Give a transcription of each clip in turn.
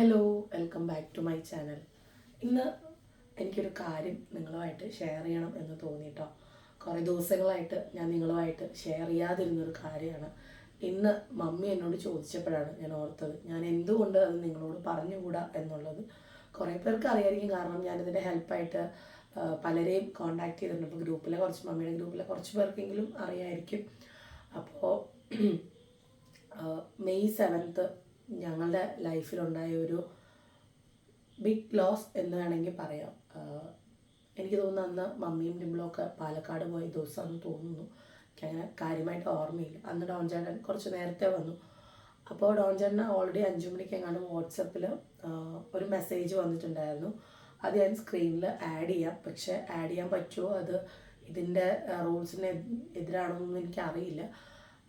Hello welcome back to my channel ഇന്ന് എനിക്കൊരു കാര്യം നിങ്ങളുമായിട്ട് ഷെയർ ചെയ്യണം എന്ന് തോന്നിയിട്ടോ. കുറേ ദിവസങ്ങളായിട്ട് ഞാൻ നിങ്ങളുമായിട്ട് ഷെയർ ചെയ്യാതിരുന്നൊരു കാര്യമാണ്. ഇന്ന് മമ്മി എന്നോട് ചോദിച്ചപ്പോഴാണ് ഞാൻ ഓർത്തത്. ഞാൻ എന്തുകൊണ്ട് അത് നിങ്ങളോട് പറഞ്ഞുകൂടാ എന്നുള്ളത്. കുറേ പേർക്ക് അറിയായിരിക്കും കാരണം ഞാനിതിന്റെ ഹെൽപ്പായിട്ട് പലരെയും കോണ്ടാക്ട് ചെയ്തിട്ടുണ്ട്. ഇപ്പോൾ ഗ്രൂപ്പിലെ കുറച്ച് മമ്മിയുടെ ഗ്രൂപ്പിലെ കുറച്ച് പേർക്കെങ്കിലും അറിയായിരിക്കും. അപ്പോൾ മെയ് സെവൻത്ത് ഞങ്ങളുടെ ലൈഫിലുണ്ടായ ഒരു ബിഗ് ലോസ് എന്ന് വേണമെങ്കിൽ പറയാം. എനിക്ക് തോന്നുന്നു അന്ന് മമ്മിയും ഒക്കെ പാലക്കാട് പോയ ദിവസമാണെന്ന് തോന്നുന്നു. എനിക്കങ്ങനെ കാര്യമായിട്ട് ഓർമ്മയില്ല. അന്ന് ഡോൺ ചേട്ടൻ കുറച്ച് നേരത്തെ വന്നു. അപ്പോൾ ഡോൺ ചേട്ടന് ഓൾറെഡി അഞ്ചു മണിക്ക് എങ്ങാണ്ട് വാട്സപ്പിൽ ഒരു മെസ്സേജ് വന്നിട്ടുണ്ടായിരുന്നു. അത് ഞാൻ സ്ക്രീനിൽ ആഡ് ചെയ്യാം. പക്ഷേ ആഡ് ചെയ്യാൻ പറ്റുമോ? അത് ഇതിന്റെ റൂൾസിന് എതിരാണോ എന്നൊന്നും എനിക്കറിയില്ല.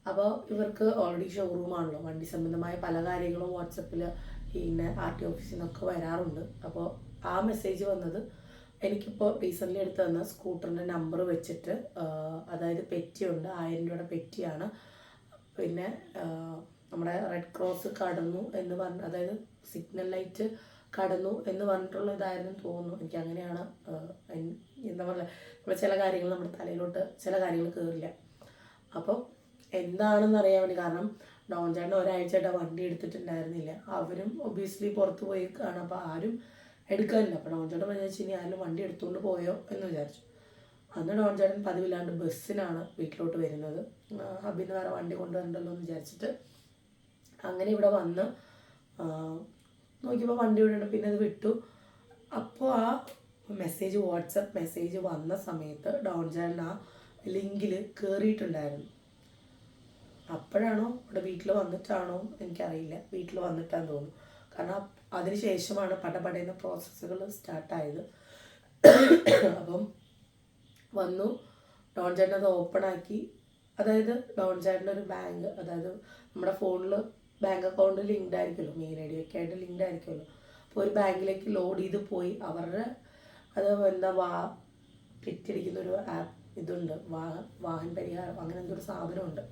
അപ്പോൾ ഇവർക്ക് ഓൾറെഡി ഷോറൂമാണല്ലോ വണ്ടി സംബന്ധമായ പല കാര്യങ്ങളും വാട്സപ്പിൽ പിന്നെ ആർ ടി ഓഫീസിൽ നിന്നൊക്കെ വരാറുണ്ട്. അപ്പോൾ ആ മെസ്സേജ് വന്നത് എനിക്കിപ്പോൾ റീസെന്റ്ലി എടുത്ത് തന്ന സ്കൂട്ടറിന്റെ നമ്പർ വെച്ചിട്ട് അതായത് പെറ്റിയുണ്ട്. ആയിരം രൂപയുടെ പെറ്റിയാണ്. പിന്നെ നമ്മുടെ റെഡ് ക്രോസ് കടന്നു എന്ന് പറഞ്ഞ അതായത് സിഗ്നൽ ലൈറ്റ് കടന്നു എന്ന് പറഞ്ഞിട്ടുള്ള ഇതായിരുന്നു തോന്നുന്നു. എനിക്ക് അങ്ങനെയാണ് എന്താ പറയുക ചില കാര്യങ്ങൾ നമ്മുടെ തലയിലോട്ട് ചില കാര്യങ്ങൾ കയറില്ല അപ്പോൾ എന്താണെന്ന് അറിയാൻ വേണ്ടി കാരണം ഡോൺ ചേട്ടൻ ഒരാഴ്ചയായിട്ട് വണ്ടി എടുത്തിട്ടുണ്ടായിരുന്നില്ല. അവരും ഒബിയസ്ലി പുറത്ത് പോയി കാണാം. അപ്പോൾ ആരും എടുക്കാനില്ല. അപ്പോൾ ഡോൺ ചേട്ടൻ പറഞ്ഞു ഇനി ആരും വണ്ടി എടുത്തുകൊണ്ട് പോയോ? എന്ന് വിചാരിച്ചു. അന്ന് ഡോൺ ചേട്ടൻ പതിവില്ലാണ്ട് ബസ്സിനാണ് വീട്ടിലോട്ട് വരുന്നത്. അബിന്ന് വേറെ വണ്ടി കൊണ്ടുവരണ്ടല്ലോ എന്ന് വിചാരിച്ചിട്ട് അങ്ങനെ ഇവിടെ വന്ന് നോക്കിയപ്പോൾ വണ്ടി ഇവിടെ പിന്നെ അത് വിട്ടു. അപ്പോൾ ആ മെസ്സേജ് വാട്സപ്പ് മെസ്സേജ് വന്ന സമയത്ത് ഡോൺ ചേട്ടൻ ആ ലിങ്കിൽ കയറിയിട്ടുണ്ടായിരുന്നു അപ്പോഴാണോ ഇവിടെ വീട്ടിൽ വന്നിട്ടാണോ എനിക്കറിയില്ല. വീട്ടിൽ വന്നിട്ടാന്ന് തോന്നുന്നു. കാരണം അതിന് ശേഷമാണ് പടപടയുന്ന പ്രോസസ്സുകൾ സ്റ്റാർട്ടായത് അപ്പം വന്നു. ഡോൺ ചേട്ടൻ അത് ഓപ്പൺ ആക്കി. അതായത് ഡോൺ ചേട്ടന്റെ ഒരു ബാങ്ക് അതായത് നമ്മുടെ ഫോണിൽ ബാങ്ക് അക്കൗണ്ട് ലിങ്ക്ഡ് ആയിരിക്കുമല്ലോ. മെയിൽ ഐ ഡി ഒക്കെ ആയിട്ട് ലിങ്ക്ഡ് ആയിരിക്കുമല്ലോ. അപ്പോൾ ഒരു ബാങ്കിലേക്ക് ലോഡ് ചെയ്ത് പോയി. അവരുടെ അത് എന്താ വാ പെറ്റിരിക്കുന്ന ഒരു ആപ്പ് ഇതുണ്ട്. വാഹ വാഹൻ പരിഹാരം അങ്ങനെ എന്തോ ഒരു സാധനമുണ്ട്.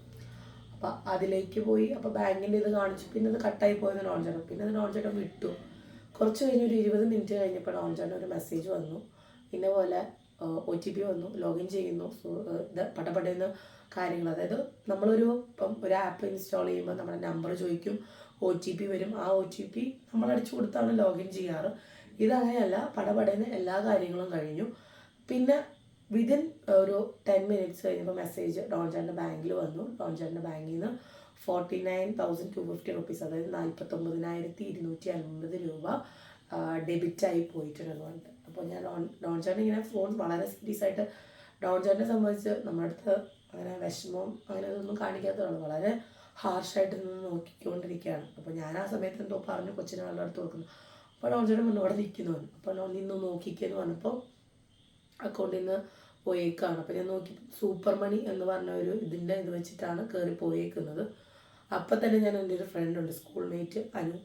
അപ്പം അതിലേക്ക് പോയി. അപ്പോൾ ബാങ്കിന്റെ ഇത് കാണിച്ചു. പിന്നെ അത് കട്ടായി പോയത് നോൺ ചേട്ടൻ പിന്നെ അത് നോൺ ചേട്ടൻ വിട്ടു. കുറച്ച് കഴിഞ്ഞ് ഒരു ഇരുപത് മിനിറ്റ് കഴിഞ്ഞപ്പോൾ നോൺ ഒരു മെസ്സേജ് വന്നു. പിന്നെ പോലെ ഒ ടി പി വന്നു. ലോഗിൻ ചെയ്യുന്നു. ഇത് പടപടയുന്ന കാര്യങ്ങൾ അതായത് നമ്മളൊരു ഇപ്പം ഒരു ആപ്പ് ഇൻസ്റ്റാൾ ചെയ്യുമ്പോൾ നമ്മുടെ നമ്പർ ചോദിക്കും. ഒ ടി പി വരും. ആ ഒ ടി പി നമ്മൾ അടിച്ചു കൊടുത്താണ് ലോഗിൻ ചെയ്യാറ്. ഇതങ്ങനെയല്ല പടപടയുന്ന എല്ലാ കാര്യങ്ങളും കഴിഞ്ഞു. പിന്നെ വിതിൻ ഒരു ടെൻ മിനിറ്റ്സ് കഴിഞ്ഞപ്പോൾ മെസ്സേജ് ഡോൺചാറിന്റെ ബാങ്കിൽ വന്നു. ഡോൺചാറിന്റെ ബാങ്കിൽ നിന്ന് forty nine thousand two fifty rupees അതായത് നാൽപ്പത്തൊമ്പതിനായിരത്തി ഇരുന്നൂറ്റി അൻപത് രൂപ ഡെബിറ്റായി പോയിട്ടുണ്ടെന്ന് പറഞ്ഞിട്ട്. അപ്പോൾ ഞാൻ ഡോൺ ഡോൺചാറിന് ഇങ്ങനെ ഫോൺ വളരെ സീരിയസ് ആയിട്ട് ഡോൺചാറിനെ സംബന്ധിച്ച് നമ്മുടെ അടുത്ത് അങ്ങനെ വിഷമം അങ്ങനെ ഇതൊന്നും കാണിക്കാത്തതാണ്. വളരെ ഹാർഷായിട്ട് നിന്ന് നോക്കിക്കൊണ്ടിരിക്കുകയാണ്. അപ്പോൾ ഞാൻ ആ സമയത്ത് എന്തോ പറഞ്ഞു കൊച്ചിനെ വെള്ളം എടുത്ത് കൊടുക്കുന്നു അപ്പോൾ ഡോൺചാറിന് മുന്നോട് നിൽക്കുന്നു. അപ്പോൾ ഡോൺ നിന്ന് നോക്കിക്കുന്നു പറഞ്ഞപ്പോൾ അക്കൗണ്ടിൽ നിന്ന് പോയേക്കാണ്. അപ്പോൾ ഞാൻ നോക്കി സൂപ്പർ മണി എന്ന് പറഞ്ഞ ഒരു ഇതിന്റെ ഇത് വെച്ചിട്ടാണ് കയറി പോയേക്കുന്നത്. അപ്പം തന്നെ ഞാൻ എന്റെ ഒരു ഫ്രണ്ട് ഉണ്ട് സ്കൂൾ മേറ്റ് അനു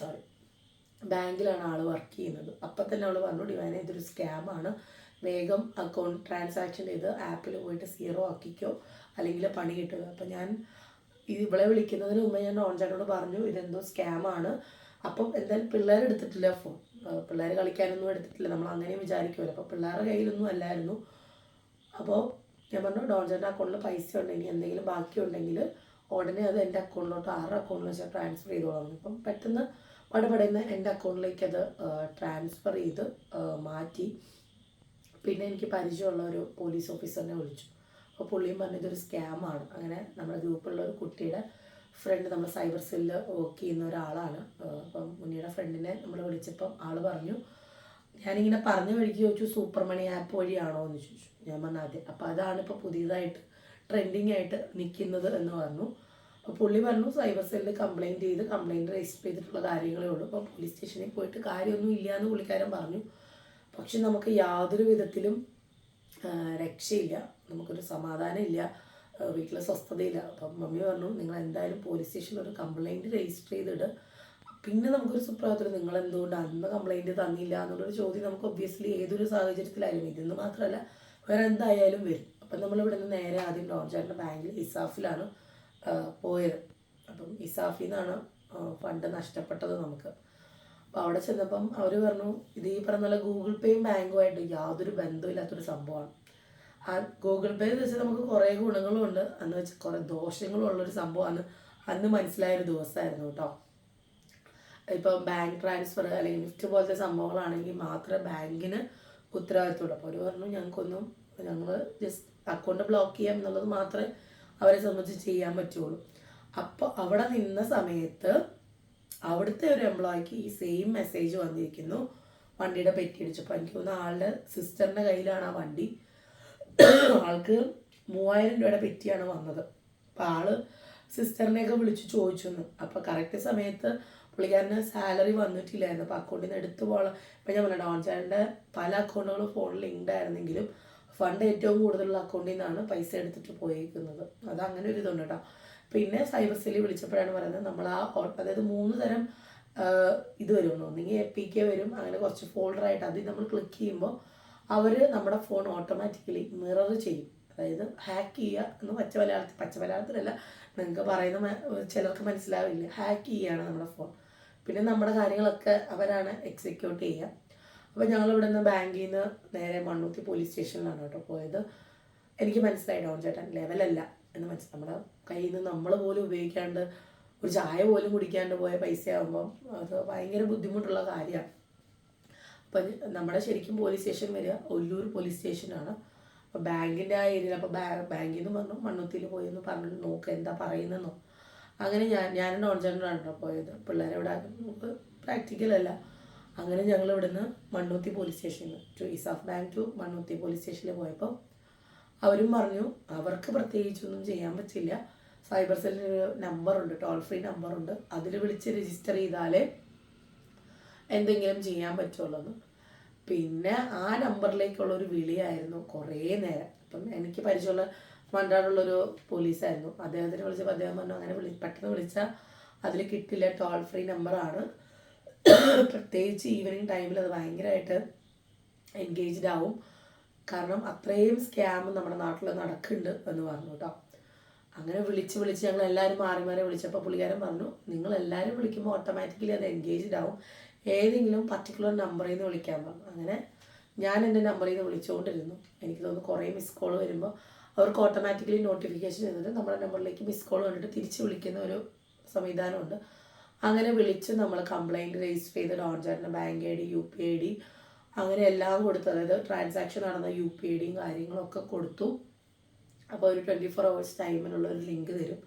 സോറി ബാങ്കിലാണ് ആൾ വർക്ക് ചെയ്യുന്നത്. അപ്പം തന്നെ അവൾ പറഞ്ഞു ഡിവൈന ഇതൊരു സ്കാമാണ് വേഗം അക്കൗണ്ട് ട്രാൻസാക്ഷൻ ചെയ്ത് ആപ്പിൽ പോയിട്ട് സീറോ ആക്കിക്കോ. അല്ലെങ്കിൽ പണി കിട്ടുക. അപ്പം ഞാൻ ഇവളെ വിളിക്കുന്നതിന് മുമ്പ് ഞാൻ ഓൺചാട്ടോട് പറഞ്ഞു ഇതെന്തോ സ്കാമാണ് അപ്പം എന്തായാലും പിള്ളേർ എടുത്തിട്ടില്ല ഫോൺ പിള്ളേർ കളിക്കാനൊന്നും എടുത്തിട്ടില്ല. നമ്മൾ അങ്ങനെ വിചാരിക്കുമല്ലോ അപ്പോൾ പിള്ളേരുടെ കയ്യിലൊന്നും അല്ലായിരുന്നു. അപ്പോൾ ഞാൻ പറഞ്ഞു ഡോൾജറിന്റെ അക്കൗണ്ടിൽ പൈസ ഉണ്ടെങ്കിൽ എന്തെങ്കിലും ബാക്കി ഉണ്ടെങ്കിൽ ഉടനെ അത് എന്റെ അക്കൗണ്ടിലോട്ട് ആരുടെ അക്കൗണ്ടിൽ വെച്ചാൽ ട്രാൻസ്ഫർ ചെയ്തോളാം. അപ്പം പെട്ടെന്ന് പടപടയുന്ന എന്റെ അക്കൗണ്ടിലേക്ക് അത് ട്രാൻസ്ഫർ ചെയ്ത് മാറ്റി. പിന്നെ എനിക്ക് പരിചയമുള്ള ഒരു പോലീസ് ഓഫീസറിനെ വിളിച്ചു. അപ്പോൾ പുള്ളിയും പറഞ്ഞു ഇതൊരു സ്കാമാണ് അങ്ങനെ നമ്മുടെ ഗ്രൂപ്പിലുള്ള ഒരു കുട്ടിയുടെ ഫ്രണ്ട് നമ്മൾ സൈബർ സെല്ലിൽ വർക്ക് ചെയ്യുന്ന ഒരാളാണ്. അപ്പം മുനിയുടെ ഫ്രണ്ടിനെ നമ്മൾ വിളിച്ചപ്പം ആൾ പറഞ്ഞു ഞാനിങ്ങനെ പറഞ്ഞ വഴിക്ക് ചോദിച്ചു സൂപ്പർ മണി ആപ്പ് വഴിയാണോ? എന്ന് ചോദിച്ചു. ഞാൻ പറഞ്ഞു അതെ. അപ്പോൾ അതാണ് ഇപ്പോൾ പുതിയതായിട്ട് ട്രെൻഡിങ് ആയിട്ട് നിൽക്കുന്നത് എന്ന് പറഞ്ഞു. അപ്പോൾ പുള്ളി പറഞ്ഞു സൈബർ സെല്ലിൽ കംപ്ലയിന്റ് ചെയ്ത് കംപ്ലയിന്റ് രജിസ്റ്റർ ചെയ്തിട്ടുള്ള കാര്യങ്ങളേ ഉള്ളൂ. അപ്പോൾ പോലീസ് സ്റ്റേഷനിൽ പോയിട്ട് കാര്യമൊന്നും ഇല്ല എന്ന് പുള്ളിക്കാരൻ പറഞ്ഞു. പക്ഷെ നമുക്ക് യാതൊരു വിധത്തിലും രക്ഷയില്ല. നമുക്കൊരു സമാധാനം ഇല്ല. വീട്ടിൽ സ്വസ്ഥതയില്ല. അപ്പം മമ്മി പറഞ്ഞു നിങ്ങൾ എന്തായാലും പോലീസ് സ്റ്റേഷനിൽ ഒരു കംപ്ലയിന്റ് രജിസ്റ്റർ ചെയ്തിട്ട് പിന്നെ നമുക്കൊരു സുപ്രഭാതത്തിൽ നിങ്ങൾ എന്തുകൊണ്ട് അന്ന് കംപ്ലൈന്റ് തന്നില്ല? എന്നുള്ളൊരു ചോദ്യം നമുക്ക് ഒബ്വിയസ്ലി ഏതൊരു സാഹചര്യത്തിലായാലും ഇതെന്ന് മാത്രമല്ല വേറെ എന്തായാലും വരും. അപ്പം നമ്മളിവിടെ നിന്ന് നേരെ ആദ്യം ഡോൺ ബാങ്കിൽ ഇസാഫിലാണ് പോയത്. അപ്പം ഇസാഫിൽ നിന്നാണ് ഫണ്ട് നഷ്ടപ്പെട്ടത് നമുക്ക്. അപ്പോൾ അവിടെ ചെന്നപ്പം അവർ പറഞ്ഞു ഇത് ഈ പറഞ്ഞ പോലെ ഗൂഗിൾ പേയും ബാങ്കുമായിട്ട് യാതൊരു ബന്ധമില്ലാത്തൊരു സംഭവമാണ്. ആ ഗൂഗിൾ പേ എന്ന് വെച്ചാൽ നമുക്ക് കുറേ ഗുണങ്ങളും ഉണ്ട്. അന്ന് വെച്ചാൽ കുറേ ദോഷങ്ങളും ഉള്ളൊരു സംഭവമാണ് അന്ന് മനസ്സിലായൊരു ദിവസമായിരുന്നു കേട്ടോ ഇപ്പം ബാങ്ക് ട്രാൻസ്ഫർ അല്ലെങ്കിൽ നിഫ്റ്റ് പോലത്തെ സംഭവങ്ങളാണെങ്കിൽ മാത്രമേ ബാങ്കിന് ഉത്തരവാദിത്തമുള്ളൂ അപ്പോൾ അവർ പറഞ്ഞു ഞങ്ങൾക്കൊന്നും ഞങ്ങൾ ജസ്റ്റ് അക്കൗണ്ട് ബ്ലോക്ക് ചെയ്യാം എന്നുള്ളത് മാത്രമേ അവരെ സംബന്ധിച്ച് ചെയ്യാൻ പറ്റുള്ളൂ. അപ്പോൾ അവിടെ നിന്ന സമയത്ത് അവിടുത്തെ ഒരു എംപ്ലോയിക്ക് ഈ സെയിം മെസ്സേജ് വന്നിരിക്കുന്നു. വണ്ടിയുടെ പെറ്റി അടിച്ചപ്പോൾ എനിക്ക് തോന്നുന്നു ആളുടെ സിസ്റ്ററിന്റെ കയ്യിലാണ് ആ വണ്ടി. ആൾക്ക് മൂവായിരം രൂപയുടെ പെറ്റിയാണ് വന്നത്. അപ്പോൾ ആൾ സിസ്റ്ററിനെയൊക്കെ വിളിച്ച് ചോദിച്ചു അപ്പോൾ കറക്റ്റ് സമയത്ത് പുള്ളിക്കാരന് സാലറി വന്നിട്ടില്ലായിരുന്നു. അപ്പോൾ അക്കൗണ്ടിൽ നിന്ന് എടുത്തു പോകണം. ഇപ്പം ഞാൻ പറഞ്ഞു ഡോൺ ചാനലിന്റെ പല അക്കൗണ്ടുകളും ഫോണിൽ ലിങ്ക്ഡ് ആയിരുന്നെങ്കിലും ഫണ്ട് ഏറ്റവും കൂടുതലുള്ള അക്കൗണ്ടിൽ നിന്നാണ് പൈസ എടുത്തിട്ട് പോയേക്കുന്നത്. അത് അങ്ങനെ ഒരു ഇതുണ്ട് കേട്ടോ പിന്നെ സൈബർ സെല്ലിൽ വിളിച്ചപ്പോഴാണ് പറയുന്നത് നമ്മൾ ആ അതായത് മൂന്ന് തരം ഇത് വരും ഒന്നെങ്കിൽ എ പി കെ വരും അങ്ങനെ കുറച്ച് ഫോൾഡർ ആയിട്ട് അതിൽ നമ്മൾ ക്ലിക്ക് ചെയ്യുമ്പോൾ അവർ നമ്മുടെ ഫോൺ ഓട്ടോമാറ്റിക്കലി മിറർ ചെയ്യും. അതായത് ഹാക്ക് ചെയ്യുക എന്ന് പച്ച മലയാളത്തിൽ പച്ച മലയാളത്തിലല്ല നിങ്ങൾക്ക് പറയുന്ന ചിലർക്ക് മനസ്സിലാവില്ല. ഹാക്ക് ചെയ്യുകയാണ് നമ്മുടെ ഫോൺ. പിന്നെ നമ്മുടെ കാര്യങ്ങളൊക്കെ അവരാണ് എക്സിക്യൂട്ട് ചെയ്യുക. അപ്പോൾ ഞങ്ങൾ ഇവിടെ നിന്ന് ബാങ്കിൽ നിന്ന് നേരെ മണ്ണൂത്തി പോലീസ് സ്റ്റേഷനിലാണ് കേട്ടോ പോയത്. എനിക്ക് മനസ്സിലായി ഡോൺ ചേട്ടൻ ലെവലല്ല എന്ന് മനസ്സിലായി നമ്മുടെ കയ്യിൽ നിന്ന് നമ്മൾ പോലും ഉപയോഗിക്കാണ്ട് ഒരു ചായ പോലും കുടിക്കാണ്ട് പോയ പൈസ ആകുമ്പം അത് ഭയങ്കര ബുദ്ധിമുട്ടുള്ള കാര്യമാണ്. നമ്മുടെ ശരിക്കും പോലീസ് സ്റ്റേഷൻ വരിക ഒല്ലൂർ പോലീസ് സ്റ്റേഷനാണ് അപ്പോൾ ബാങ്കിന്റെ ആ ഏരിയയിൽ അപ്പോൾ ബാ ബാങ്കിൽ നിന്ന് പറഞ്ഞു മണ്ണുത്തിയിൽ പോയി എന്ന് പറഞ്ഞു നോക്ക് എന്താ പറയുന്നതെന്നോ അങ്ങനെ ഞാൻ ഞാൻ നോൺ ജനറലാണ് പോയത്. പിള്ളേരെ ഇവിടെ നമുക്ക് പ്രാക്ടിക്കലല്ല അങ്ങനെ ഞങ്ങൾ ഇവിടുന്ന് മണ്ണൂത്തി പോലീസ് സ്റ്റേഷനിൽ to ESAF bank to Mannuthy police സ്റ്റേഷനിൽ പോയപ്പോൾ അവരും പറഞ്ഞു അവർക്ക് പ്രത്യേകിച്ചൊന്നും ചെയ്യാൻ പറ്റില്ല. സൈബർ സെല്ലിന് നമ്പറുണ്ട് ടോൾ ഫ്രീ നമ്പറുണ്ട് അതിൽ വിളിച്ച് രജിസ്റ്റർ ചെയ്താലേ എന്തെങ്കിലും ചെയ്യാൻ പറ്റുള്ളൂ. പിന്നെ ആ നമ്പറിലേക്കുള്ള ഒരു വിളിയായിരുന്നു കുറേ നേരം. അപ്പം എനിക്ക് പരിചയമുള്ള മണ്ടാടുള്ളൊരു പോലീസായിരുന്നു. അദ്ദേഹത്തിന് വിളിച്ചപ്പോൾ അദ്ദേഹം പറഞ്ഞു അങ്ങനെ വിളി പെട്ടെന്ന് വിളിച്ചാൽ അതിൽ കിട്ടില്ല ടോൾ ഫ്രീ നമ്പറാണ്. പ്രത്യേകിച്ച് ഈവനിങ് ടൈമിൽ അത് ഭയങ്കരമായിട്ട് എൻഗേജ്ഡ് ആവും. കാരണം അത്രയും സ്കാം നമ്മുടെ നാട്ടിൽ നടക്കുന്നുണ്ട് എന്ന് പറഞ്ഞു കേട്ടോ. അങ്ങനെ വിളിച്ച് വിളിച്ച് ഞങ്ങൾ എല്ലാവരും മാറി മാറി വിളിച്ചപ്പോൾ പുള്ളിക്കാരൻ പറഞ്ഞു നിങ്ങൾ എല്ലാവരും വിളിക്കുമ്പോൾ ഓട്ടോമാറ്റിക്കലി അത് എൻഗേജ്ഡ് ആവും. ഏതെങ്കിലും പർട്ടിക്കുലർ നമ്പറിൽ നിന്ന് വിളിക്കാൻ പറഞ്ഞു. അങ്ങനെ ഞാൻ എന്റെ നമ്പറിൽ നിന്ന് വിളിച്ചുകൊണ്ടിരുന്നു എനിക്ക് തോന്നുന്നു കുറേ മിസ് കോൾ വരുമ്പോൾ അവർക്ക് ഓട്ടോമാറ്റിക്കലി നോട്ടിഫിക്കേഷൻ ചെയ്തിട്ട് നമ്മുടെ നമ്പറിലേക്ക് മിസ് കോൾ കണ്ടിട്ട് തിരിച്ച് വിളിക്കുന്ന ഒരു സംവിധാനമുണ്ട്. അങ്ങനെ വിളിച്ച് നമ്മൾ കംപ്ലൈന്റ് രജിസ്റ്റർ ചെയ്ത് Don bank I D U P I D അങ്ങനെ എല്ലാം കൊടുത്തു അതായത് ട്രാൻസാക്ഷൻ നടന്ന യു പി ഐ ഡിയും കാര്യങ്ങളൊക്കെ കൊടുത്തു. അപ്പോൾ ഒരു ട്വന്റി ഫോർ അവേഴ്സ് ടൈമിനുള്ള ഒരു ലിങ്ക് തരും.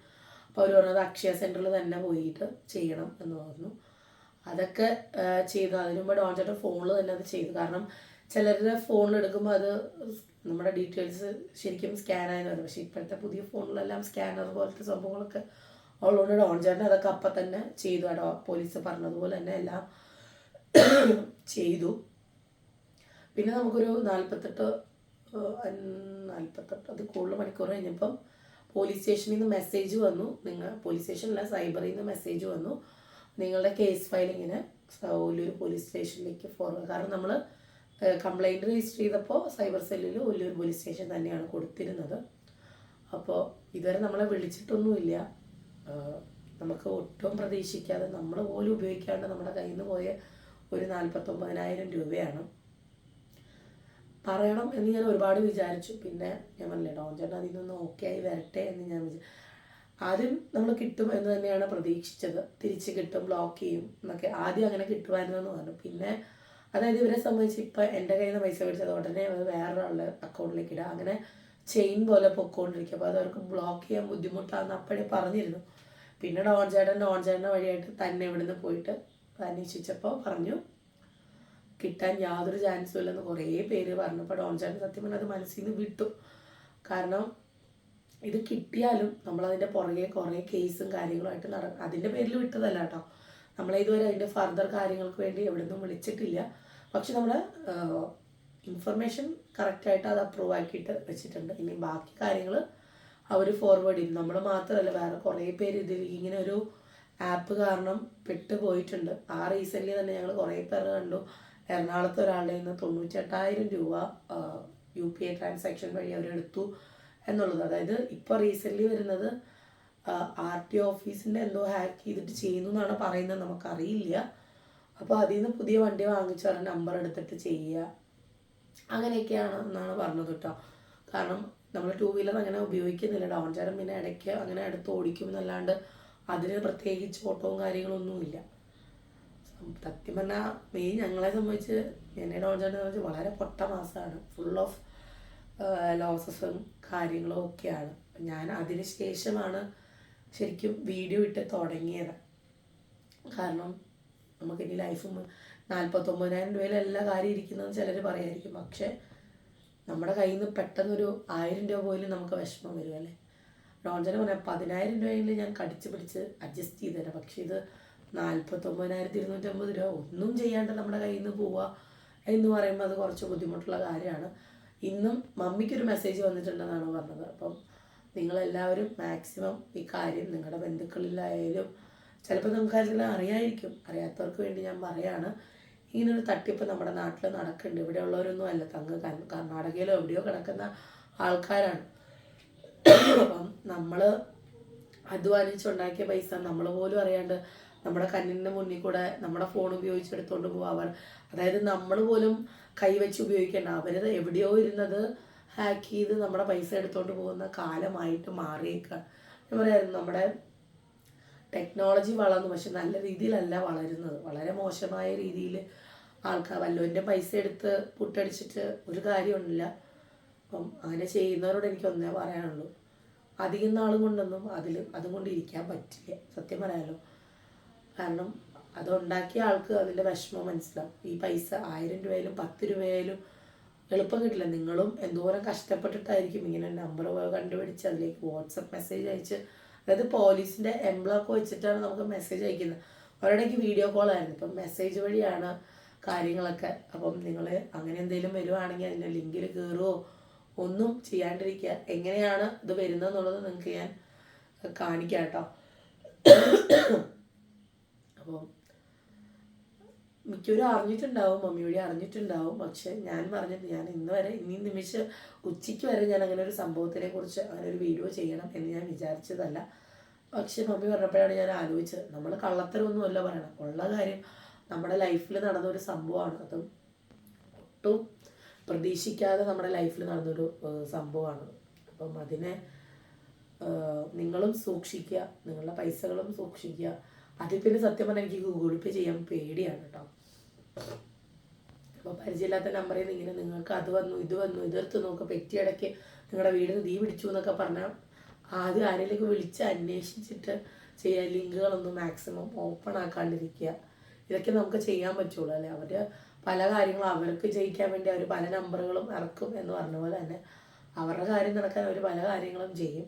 അപ്പോൾ അവർ പറഞ്ഞത് അക്ഷയ സെന്ററിൽ തന്നെ പോയിട്ട് ചെയ്യണം എന്ന് പറഞ്ഞു. അതൊക്കെ ചെയ്തു. അതിന് മുമ്പ് ഡോൺചേട്ടൻ ഫോണിൽ തന്നെ അത് ചെയ്തു. കാരണം ചിലരുടെ ഫോണിൽ എടുക്കുമ്പോൾ അത് നമ്മുടെ ഡീറ്റെയിൽസ് ശരിക്കും സ്കാൻ ആയെന്ന് പക്ഷേ ഇപ്പോഴത്തെ പുതിയ ഫോണിലെല്ലാം സ്കാനർ പോലത്തെ സംഭവങ്ങളൊക്കെ ഉള്ളതുകൊണ്ട് ഡോൺചേട്ടൻ അതൊക്കെ അപ്പം തന്നെ ചെയ്തു. ആ പോലീസ് പറഞ്ഞതുപോലെ തന്നെ എല്ലാം ചെയ്തു. പിന്നെ നമുക്കൊരു നാൽപ്പത്തെട്ട് നാൽപ്പത്തെട്ട് അത് കൂടുതൽ മണിക്കൂർ കഴിഞ്ഞപ്പം പോലീസ് സ്റ്റേഷനിൽ നിന്ന് മെസ്സേജ് വന്നു. നിങ്ങൾ പോലീസ് സ്റ്റേഷനല്ല സൈബറിൽ നിന്ന് മെസ്സേജ് വന്നു. നിങ്ങളുടെ കേസ് ഫയലിങ്ങിന് ഒല്ലൂർ പോലീസ് സ്റ്റേഷനിലേക്ക് ഫോർവേഡ് കാരണം നമ്മൾ കംപ്ലൈന്റ് രജിസ്റ്റർ ചെയ്തപ്പോൾ സൈബർ സെല്ലിൽ ഒല്ലൂർ പോലീസ് സ്റ്റേഷൻ തന്നെയാണ് കൊടുത്തിരുന്നത്. അപ്പോൾ ഇതുവരെ നമ്മളെ വിളിച്ചിട്ടൊന്നുമില്ല. നമുക്ക് ഒട്ടും പ്രതീക്ഷിക്കാതെ നമ്മൾ പോലും ഉപയോഗിക്കാണ്ട് നമ്മുടെ കയ്യിൽ നിന്ന് പോയ ഒരു നാൽപ്പത്തൊമ്പതിനായിരം രൂപയാണ്. പറയണം എന്ന് ഞാൻ ഒരുപാട് വിചാരിച്ചു. പിന്നെ ഞാൻ പറഞ്ഞില്ല ഡോൺ ചേട്ടൻ അതിൽ നിന്ന് ഓക്കെ ആയി വരട്ടെ എന്ന് ഞാൻ വിചാരിച്ചു ആദ്യം നമ്മൾ കിട്ടും എന്ന് തന്നെയാണ് പ്രതീക്ഷിച്ചത്. തിരിച്ച് കിട്ടും ബ്ലോക്ക് ചെയ്യും എന്നൊക്കെ ആദ്യം അങ്ങനെ കിട്ടുമായിരുന്നു പറഞ്ഞു. പിന്നെ അതായത് ഇവരെ സംബന്ധിച്ച് ഇപ്പം എന്റെ കയ്യിൽ നിന്ന് പൈസ മേടിച്ചത് ഉടനെ അത് വേറൊരാളുടെ അക്കൗണ്ടിലേക്ക് ഇടുക അങ്ങനെ ചെയിൻ പോലെ പൊക്കോണ്ടിരിക്കും. അപ്പോൾ അത് അവർക്ക് ബ്ലോക്ക് ചെയ്യാൻ ബുദ്ധിമുട്ടാണെന്ന് അപ്പോഴേ പറഞ്ഞിരുന്നു. പിന്നെ ഡോൺ ചേട്ടൻ ഡോൺ ചേട്ടന്റെ വഴിയായിട്ട് തന്നെ ഇവിടുന്ന് പോയിട്ട് അന്വേഷിച്ചപ്പോൾ പറഞ്ഞു കിട്ടാൻ യാതൊരു ചാൻസും ഇല്ലെന്ന് കുറേ പേര് പറഞ്ഞു. അപ്പോൾ ഡോൺ ചേട്ടൻ സത്യം പറഞ്ഞാൽ അത് മനസ്സിൽ നിന്ന് വിട്ടു. കാരണം ഇത് കിട്ടിയാലും നമ്മളതിന്റെ പുറകെ കുറേ കേസും കാര്യങ്ങളുമായിട്ട് നട അതിന്റെ പേരിൽ വിട്ടതല്ല കേട്ടോ. നമ്മളെ ഇതുവരെ അതിന്റെ ഫർദർ കാര്യങ്ങൾക്ക് വേണ്ടി എവിടെ നിന്നും വിളിച്ചിട്ടില്ല. പക്ഷെ നമ്മൾ ഇൻഫർമേഷൻ കറക്റ്റായിട്ട് അത് അപ്രൂവ് ആക്കിയിട്ട് വെച്ചിട്ടുണ്ട്. ഇനി ബാക്കി കാര്യങ്ങൾ അവർ ഫോർവേഡ് ചെയ്യും. നമ്മൾ മാത്രമല്ല വേറെ കുറേ പേര് ഇതിൽ ഇങ്ങനെ ഒരു ആപ്പ് കാരണം പെട്ടുപോയിട്ടുണ്ട് ആ റീസെന്റ്ലി തന്നെ ഞങ്ങൾ കുറേ പേർ കണ്ടു. എറണാകുളത്ത് ഒരാളുടെ നിന്ന് തൊണ്ണൂറ്റെട്ടായിരം രൂപ യു പി ഐ ട്രാൻസാക്ഷൻ വഴി അവരെടുത്തു. എന്നുള്ളത്. അതായത് ഇപ്പോൾ റീസെന്റ്ലി വരുന്നത് ആർ ടി ഓഫീസിന്റെ എന്തോ ഹാക്ക് ചെയ്തിട്ട് ചെയ്യുന്നു എന്നാണ് പറയുന്നത്. നമുക്കറിയില്ല. അപ്പോൾ അതിൽ നിന്ന് പുതിയ വണ്ടി വാങ്ങിച്ച് നമ്പർ എടുത്തിട്ട് ചെയ്യുക. അങ്ങനെയൊക്കെയാണ് എന്നാണ് പറഞ്ഞത് കേട്ടോ. കാരണം നമ്മൾ ടൂ വീലർ അങ്ങനെ ഉപയോഗിക്കുന്നില്ല. ഡൗൺ പിന്നെ ഇടയ്ക്ക് അങ്ങനെ അടുത്ത് ഓടിക്കും എന്നല്ലാണ്ട് അതിന് പ്രത്യേകിച്ച് ഓട്ടവും കാര്യങ്ങളൊന്നുമില്ല. സത്യം പറഞ്ഞാൽ മെയിൻ ഞങ്ങളെ സംബന്ധിച്ച് എന്നെ ഡൗൺ സംബന്ധിച്ച് വളരെ പൊട്ട മാസമാണ് ഫുൾ ഓഫ് ലോസസും കാര്യങ്ങളും ഒക്കെയാണ്. ഞാൻ അതിന് ശേഷമാണ് ശരിക്കും വീഡിയോ ഇട്ട് തുടങ്ങിയത്. കാരണം നമുക്കിനി ലൈഫ് നാൽപ്പത്തൊമ്പതിനായിരം രൂപയിൽ എല്ലാ കാര്യം ഇരിക്കുന്നതെന്ന് ചിലർ പറയായിരിക്കും. പക്ഷേ നമ്മുടെ കയ്യിൽ നിന്ന് പെട്ടെന്നൊരു ആയിരം രൂപ പോലും നമുക്ക് വിഷമം വരും അല്ലേ? റോഞ്ചന പറഞ്ഞാൽ പതിനായിരം രൂപയിൽ ഞാൻ കടിച്ച് പിടിച്ച് അഡ്ജസ്റ്റ് ചെയ്ത് തരാം. പക്ഷേ ഇത് നാൽപ്പത്തൊമ്പതിനായിരത്തി ഇരുന്നൂറ്റമ്പത് രൂപ ഒന്നും ചെയ്യാണ്ട് നമ്മുടെ കയ്യിൽ നിന്ന് പോവുക എന്ന് പറയുമ്പോൾ അത് കുറച്ച് ബുദ്ധിമുട്ടുള്ള കാര്യമാണ്. ഇന്നും മമ്മിക്കൊരു മെസ്സേജ് വന്നിട്ടുണ്ടെന്നാണ് പറഞ്ഞത്. അപ്പം നിങ്ങളെല്ലാവരും മാക്സിമം ഈ കാര്യം നിങ്ങളുടെ ബന്ധുക്കളിലായാലും ചിലപ്പോൾ നമുക്ക് അതെല്ലാം അറിയായിരിക്കും. അറിയാത്തവർക്ക് വേണ്ടി ഞാൻ പറയാണ്. ഇങ്ങനൊരു തട്ടിപ്പ് നമ്മുടെ നാട്ടിൽ നടക്കുന്നുണ്ട്. ഇവിടെ ഉള്ളവരൊന്നും അല്ല. തങ്ങ് കർണാടകയിലോ എവിടെയോ കിടക്കുന്ന ആൾക്കാരാണ്. അപ്പം നമ്മൾ അധ്വാനിച്ചുണ്ടാക്കിയ പൈസ നമ്മൾ പോലും അറിയാണ്ട് നമ്മുടെ കണ്ണിന്റെ മുന്നിൽ കൂടെ നമ്മുടെ ഫോൺ ഉപയോഗിച്ച് എടുത്തുകൊണ്ട് പോകാൻ അതായത് നമ്മൾ പോലും കൈവച്ച് ഉപയോഗിക്കേണ്ട. അവരത് എവിടെയോ ഇരുന്നത് ഹാക്ക് ചെയ്ത് നമ്മുടെ പൈസ എടുത്തുകൊണ്ട് പോകുന്ന കാലമായിട്ട് മാറിയേക്കുക ഞാൻ പറയായിരുന്നു നമ്മുടെ ടെക്നോളജി വളർന്നു. പക്ഷെ നല്ല രീതിയിലല്ല വളരുന്നത്. വളരെ മോശമായ രീതിയിൽ ആൾക്കാർ വല്ലവന്റെ പൈസ എടുത്ത് പുട്ടടിച്ചിട്ട് ഒരു കാര്യമൊന്നുമില്ല അപ്പം അങ്ങനെ ചെയ്യുന്നവരോട് എനിക്ക് ഒന്നേ പറയാനുള്ളൂ. അധികം നാളും കൊണ്ടൊന്നും അതിൽ അതുകൊണ്ട് ഇരിക്കാൻ പറ്റില്ല. സത്യം പറയാലോ. കാരണം അതുണ്ടാക്കിയ ആൾക്ക് അതിന്റെ വിഷമം മനസ്സിലാവും. ഈ പൈസ ആയിരം രൂപയിലും പത്ത് രൂപയിലും എളുപ്പം കിട്ടില്ല. നിങ്ങളും എന്തോരം കഷ്ടപ്പെട്ടിട്ടായിരിക്കും ഇങ്ങനെ നമ്പർ കണ്ടുപിടിച്ച് അതിലേക്ക് വാട്സപ്പ് മെസ്സേജ് അയച്ച് അതായത് പോലീസിന്റെ എംബ്ലോക്ക് വെച്ചിട്ടാണ് നമുക്ക് മെസ്സേജ് അയക്കുന്നത്. ഒരിടയ്ക്ക് വീഡിയോ കോൾ ആയിരുന്നു. ഇപ്പം മെസ്സേജ് വഴിയാണ് കാര്യങ്ങളൊക്കെ. അപ്പം നിങ്ങൾ അങ്ങനെ എന്തെങ്കിലും വരുവാണെങ്കിൽ അതിന്റെ ലിങ്കിൽ കയറുമോ ഒന്നും ചെയ്യാണ്ടിരിക്കുക. എങ്ങനെയാണ് ഇത് വരുന്നതെന്നുള്ളത് നിങ്ങൾക്ക് ഞാൻ കാണിക്കാം കേട്ടോ. അപ്പം മിക്കവരും അറിഞ്ഞിട്ടുണ്ടാവും മമ്മിയോടെ അറിഞ്ഞിട്ടുണ്ടാവും. പക്ഷെ ഞാൻ പറഞ്ഞത് ഞാൻ ഇന്ന് വരെ ഇനി നിമിഷം ഉച്ചയ്ക്ക് വരെ ഞാൻ അങ്ങനെ ഒരു സംഭവത്തിനെ കുറിച്ച് അങ്ങനെ ഒരു വീഡിയോ ചെയ്യണം എന്ന് ഞാൻ വിചാരിച്ചതല്ല. പക്ഷെ മമ്മി പറഞ്ഞപ്പോഴാണ് ഞാൻ ആലോചിച്ചത്. നമ്മൾ കള്ളത്തരമൊന്നും അല്ല പറയണം ഉള്ള കാര്യം നമ്മുടെ ലൈഫിൽ നടന്ന ഒരു സംഭവമാണ്. അതും ഒട്ടും പ്രതീക്ഷിക്കാതെ നമ്മുടെ ലൈഫിൽ നടന്നൊരു സംഭവമാണ്. അപ്പം അതിനെ നിങ്ങളും സൂക്ഷിക്കുക. നിങ്ങളുടെ പൈസകളും സൂക്ഷിക്കുക. അതിൽ പിന്നെ സത്യം പറഞ്ഞാൽ എനിക്ക് ഗൂഗിൾ പേ ചെയ്യാൻ പേടിയാണ് കേട്ടോ അപ്പോൾ പരിചയമില്ലാത്ത നമ്പറിൽ നിന്ന് ഇങ്ങനെ നിങ്ങൾക്ക് അത് വന്നു ഇത് വന്നു ഇതെടുത്ത് നോക്കുക പെറ്റിയിടയ്ക്ക് നിങ്ങളുടെ വീട് തീ പിടിച്ചു എന്നൊക്കെ പറഞ്ഞാൽ ആദ്യം ആരെങ്കിലും വിളിച്ച് അന്വേഷിച്ചിട്ട് ചെയ്യുക ലിങ്കുകളൊന്നും മാക്സിമം ഓപ്പൺ ആക്കാണ്ടിരിക്കുക. ഇതൊക്കെ നമുക്ക് ചെയ്യാൻ പറ്റുള്ളൂ അല്ലേ? അവർ പല കാര്യങ്ങളും അവർക്ക് ജയിക്കാൻ വേണ്ടി അവർ പല നമ്പറുകളും ഇറക്കും എന്ന് പറഞ്ഞ പോലെ തന്നെ അവരുടെ കാര്യം നടക്കാൻ അവർ പല കാര്യങ്ങളും ചെയ്യും.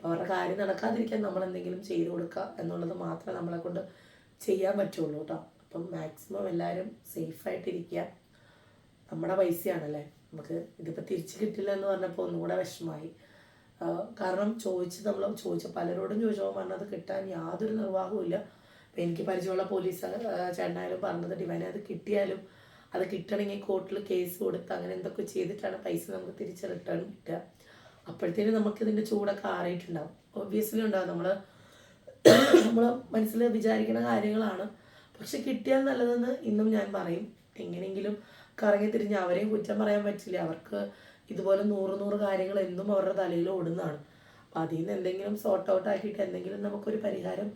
അപ്പോൾ അവരുടെ കാര്യം നടക്കാതിരിക്കാൻ നമ്മൾ എന്തെങ്കിലും ചെയ്തു കൊടുക്കുക എന്നുള്ളത് മാത്രമേ നമ്മളെ കൊണ്ട് ചെയ്യാൻ പറ്റുള്ളൂ കേട്ടോ. അപ്പം മാക്സിമം എല്ലാവരും സേഫായിട്ടിരിക്കുക നമ്മുടെ പൈസയാണല്ലേ? നമുക്ക് ഇതിപ്പോൾ തിരിച്ചു കിട്ടില്ല എന്ന് പറഞ്ഞപ്പോൾ ഒന്നുകൂടെ വിഷമമായി. കാരണം ചോദിച്ച് നമ്മൾ ചോദിച്ച പലരോടും ചോദിച്ചപ്പോൾ പറഞ്ഞത് കിട്ടാൻ യാതൊരു നിർവാഹവും ഇല്ല. അപ്പം എനിക്ക് പരിചയമുള്ള പോലീസ് ചേട്ടനായാലും പറഞ്ഞത് ഡിവൈൻ അത് കിട്ടിയാലും അത് കിട്ടണമെങ്കിൽ കോർട്ടിൽ കേസ് കൊടുത്ത് അങ്ങനെ എന്തൊക്കെ ചെയ്തിട്ടാണ് പൈസ നമുക്ക് തിരിച്ച് റിട്ടേൺ കിട്ടുക? അപ്പോഴത്തേനും നമുക്കിതിന്റെ ചൂടൊക്കെ ആറിയിട്ടുണ്ടാവും. ഒബ്വിയസ്ലി ഉണ്ടാവും. നമ്മൾ നമ്മൾ മനസ്സിൽ വിചാരിക്കുന്ന കാര്യങ്ങളാണ്. പക്ഷെ കിട്ടിയാൽ നല്ലതെന്ന് ഇന്നും ഞാൻ പറയും. എങ്ങനെയെങ്കിലും കറങ്ങി തിരിഞ്ഞ് അവരെയും കുറ്റം പറയാൻ പറ്റില്ല. അവർക്ക് ഇതുപോലെ നൂറ് നൂറ് കാര്യങ്ങൾ എന്നും അവരുടെ തലയിൽ ഓടുന്നതാണ്. അപ്പം അതിൽ നിന്ന് എന്തെങ്കിലും സോർട്ട് ഔട്ട് ആക്കിയിട്ട് എന്തെങ്കിലും നമുക്കൊരു പരിഹാരം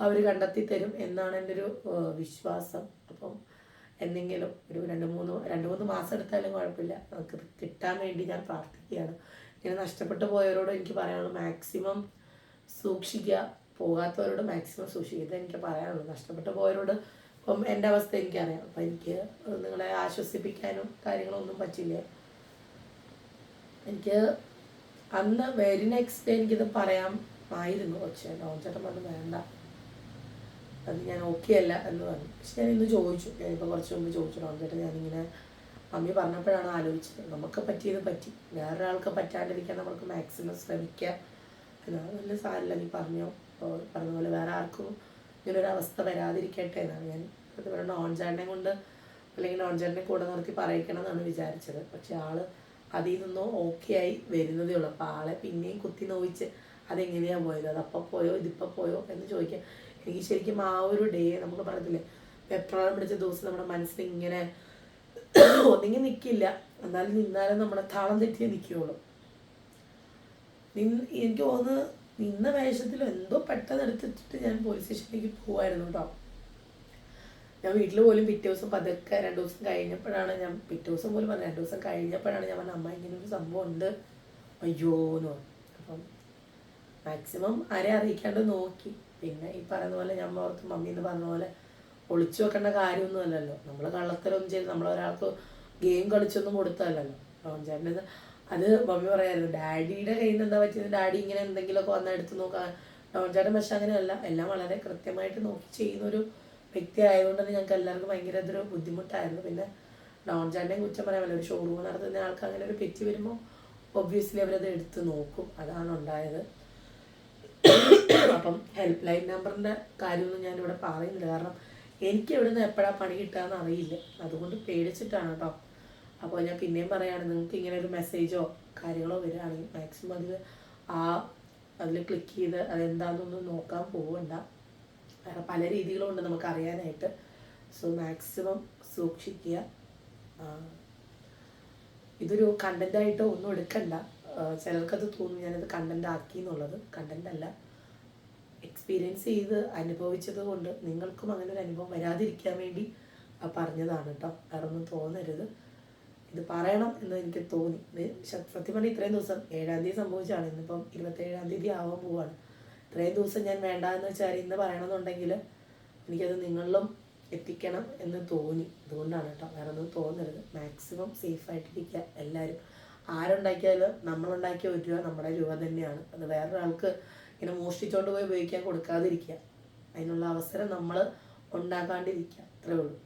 അവർ കണ്ടെത്തി തരും എന്നാണ് എന്റെ ഒരു വിശ്വാസം. അപ്പം എന്തെങ്കിലും ഒരു രണ്ട് മൂന്ന് രണ്ട് മൂന്ന് മാസം എടുത്താലും കുഴപ്പമില്ല. നമുക്ക് കിട്ടാൻ വേണ്ടി ഞാൻ പ്രാർത്ഥിക്കുകയാണ്. ഇങ്ങനെ നഷ്ടപ്പെട്ടു പോയവരോട് എനിക്ക് പറയാനുള്ളത് മാക്സിമം സൂക്ഷിക്കുക. പോകാത്തവരോട് മാക്സിമം സൂക്ഷിക്കുക എനിക്ക് പറയാനുള്ളൂ നഷ്ടപ്പെട്ടു പോയവരോട് ഇപ്പം എന്റെ അവസ്ഥ എനിക്കറിയാം. അപ്പം എനിക്ക് നിങ്ങളെ ആശ്വസിപ്പിക്കാനും കാര്യങ്ങളൊന്നും പറ്റില്ല. എനിക്ക് അന്ന് വെരി നെക്സ്റ്റ് ഡേ എനിക്കിത് പറയാം. ആയിരുന്നു. പക്ഷേ ഡോൺചേട്ടൻ പറഞ്ഞു വേണ്ട. അത് ഞാൻ ഓക്കെ അല്ല എന്ന് പറഞ്ഞു. പക്ഷെ ഞാൻ ഇന്ന് ചോദിച്ചു. ഞാനിപ്പോൾ കുറച്ച് മുമ്പ് ചോദിച്ചു. ഡോൺചേട്ടൻ ഞാനിങ്ങനെ മമ്മി പറഞ്ഞപ്പോഴാണ് ആലോചിച്ചത് നമുക്ക് പറ്റിയത് പറ്റി. വേറൊരാൾക്ക് പറ്റാണ്ടിരിക്കാൻ നമുക്ക് മാക്സിമം ശ്രമിക്കുക എന്നാണ് നല്ല സാരമില്ല നീ പറഞ്ഞോ. പറഞ്ഞ പോലെ വേറെ ആർക്കും ഇങ്ങനൊരു അവസ്ഥ വരാതിരിക്കട്ടെ എന്നാണ് ഞാൻ അതുപോലെ നോൺചാണ്ടിനെ കൊണ്ട് അല്ലെങ്കിൽ നോൺചാണ്ടിനെ കൂടെ നിർത്തി പറയിക്കണം എന്നാണ് വിചാരിച്ചത്. പക്ഷെ ആൾ അതിൽ നിന്നും ഓക്കെ ആയി വരുന്നതേ ഉള്ളൂ. അപ്പോൾ ആളെ പിന്നെയും കുത്തി നോവിച്ച് അതെങ്ങനെയാണ് പോയത്? അതപ്പോൾ പോയോ? ഇതിപ്പോൾ പോയോ? എന്ന് ചോദിക്കാം എനിക്ക് ശരിക്കും ആ ഒരു ഡേ നമുക്ക് പറഞ്ഞില്ലേ പെട്രോൾ പിടിച്ച ദിവസം നമ്മുടെ മനസ്സിൽ ഇങ്ങനെ ഒന്നിങ്ങി നിൽക്കില്ല എന്നാലും നിന്നാലും നമ്മുടെ താളം തെറ്റിയേ നിൽക്കുകയുള്ളൂ നിന്ന് എനിക്ക് തോന്നുന്നു നിന്ന വേഷത്തിൽ എന്തോ പെട്ടെന്ന് എടുത്തിട്ട് ഞാൻ പോലീസ് സ്റ്റേഷനിലേക്ക് പോകുമായിരുന്നു കേട്ടോ ഞാൻ വീട്ടിൽ പോലും പിറ്റേ ദിവസം പതുക്കെ രണ്ട് ദിവസം കഴിഞ്ഞപ്പോഴാണ് ഞാൻ പിറ്റേ ദിവസം പോലും പറഞ്ഞു രണ്ട് ദിവസം കഴിഞ്ഞപ്പോഴാണ് ഞാൻ പറഞ്ഞ അമ്മ ഇങ്ങനെ ഒരു സംഭവം ഉണ്ട്. അയ്യോ എന്ന് പറഞ്ഞു അപ്പം മാക്സിമം ആരെ അറിയിക്കാണ്ട് നോക്കി. പിന്നെ ഈ പറയുന്ന പോലെ ഞാൻ ഓർത്ത് മമ്മി എന്ന് പറഞ്ഞ പോലെ ഒളിച്ചു വെക്കേണ്ട കാര്യമൊന്നും അല്ലല്ലോ. നമ്മൾ കള്ളത്തരൊന്നും ചെയ്ത് നമ്മളൊരാൾക്ക് ഗെയിം കളിച്ചൊന്നും കൊടുത്തതല്ലല്ലോ. റോൺചാന്റെ അത് മമ്മി പറയായിരുന്നു ഡാഡിയുടെ കയ്യിൽ നിന്ന് എന്താ പറ്റിയത്? ഡാഡി ഇങ്ങനെ എന്തെങ്കിലുമൊക്കെ വന്നാൽ എടുത്ത് നോക്കാൻ റോൺചാന്റെ പക്ഷെ അങ്ങനെയല്ല എല്ലാം വളരെ കൃത്യമായിട്ട് നോക്കി ചെയ്യുന്ന ഒരു വ്യക്തി ആയതുകൊണ്ട് തന്നെ ഞങ്ങൾക്ക് എല്ലാവർക്കും ഭയങ്കര ഇതൊരു ബുദ്ധിമുട്ടായിരുന്നു. പിന്നെ ഡോൺചാന്റെ കുറ്റം പറയാമല്ലോ ഒരു ഷോറൂം നടത്തുന്ന ആൾക്ക് അങ്ങനെ ഒരു പെറ്റി വരുമ്പോൾ ഒബ്വിയസ്ലി അവരത് എടുത്ത് നോക്കും. അതാണ് ഉണ്ടായത്. അപ്പം ഹെൽപ്പ് ലൈൻ നമ്പറിന്റെ കാര്യമൊന്നും ഞാനിവിടെ പറയുന്നില്ല. കാരണം എനിക്ക് ഇവിടുന്ന് എപ്പോഴാ പണി കിട്ടുകയെന്ന് അറിയില്ല. അതുകൊണ്ട് പേടിച്ചിട്ടാണ് കേട്ടോ. അപ്പോൾ ഞാൻ പിന്നെയും പറയുകയാണ് നിങ്ങൾക്ക് ഇങ്ങനെ ഒരു മെസ്സേജോ കാര്യങ്ങളോ വരികയാണെങ്കിൽ മാക്സിമം അതിൽ ആ അതിൽ ക്ലിക്ക് ചെയ്ത് അതെന്താണെന്നൊന്നും നോക്കാൻ പോവണ്ട. വേറെ പല രീതികളുണ്ട് നമുക്ക് അറിയാനായിട്ട്. സോ മാക്സിമം സൂക്ഷിക്കുക. ഇതൊരു കണ്ടന്റായിട്ടോ ഒന്നും എടുക്കണ്ട. ചിലർക്കത് തോന്നും ഞാനത് കണ്ടന്റ് ആക്കി എന്നുള്ളത് കണ്ടന്റ് അല്ല. എക്സ്പീരിയൻസ് ചെയ്ത് അനുഭവിച്ചത് കൊണ്ട് നിങ്ങൾക്കും അങ്ങനെ ഒരു അനുഭവം വരാതിരിക്കാൻ വേണ്ടി പറഞ്ഞതാണ് കേട്ടോ. വേറെ ഒന്നും തോന്നരുത്. ഇത് പറയണം എന്ന് എനിക്ക് തോന്നി. ഇത് സത്യം പറഞ്ഞാൽ ഇത്രയും ദിവസം ഏഴാം തീയതി സംഭവിച്ചാണ്. ഇന്നിപ്പം ഇരുപത്തേഴാം തീയതി ആവാൻ പോവാണ്. ഇത്രയും ദിവസം ഞാൻ വേണ്ട എന്ന് വെച്ചാൽ ഇന്ന് പറയണമെന്നുണ്ടെങ്കിൽ എനിക്കത് നിങ്ങളിലും എത്തിക്കണം എന്ന് തോന്നി. അതുകൊണ്ടാണ് കേട്ടോ. വേറെ ഒന്നും തോന്നരുത് മാക്സിമം സേഫായിട്ടിരിക്കുക എല്ലാവരും ആരുണ്ടാക്കിയാലും നമ്മളുണ്ടാക്കിയ ഒരു രൂപ നമ്മുടെ രൂപ തന്നെയാണ്. അത് വേറൊരാൾക്ക് ഇങ്ങനെ മോഷ്ടിച്ചുകൊണ്ട് പോയി ഉപയോഗിക്കാൻ കൊടുക്കാതിരിക്കുക. അതിനുള്ള അവസരം നമ്മൾ ഉണ്ടാക്കാണ്ടിരിക്കുക. അത്രേ ഉള്ളൂ.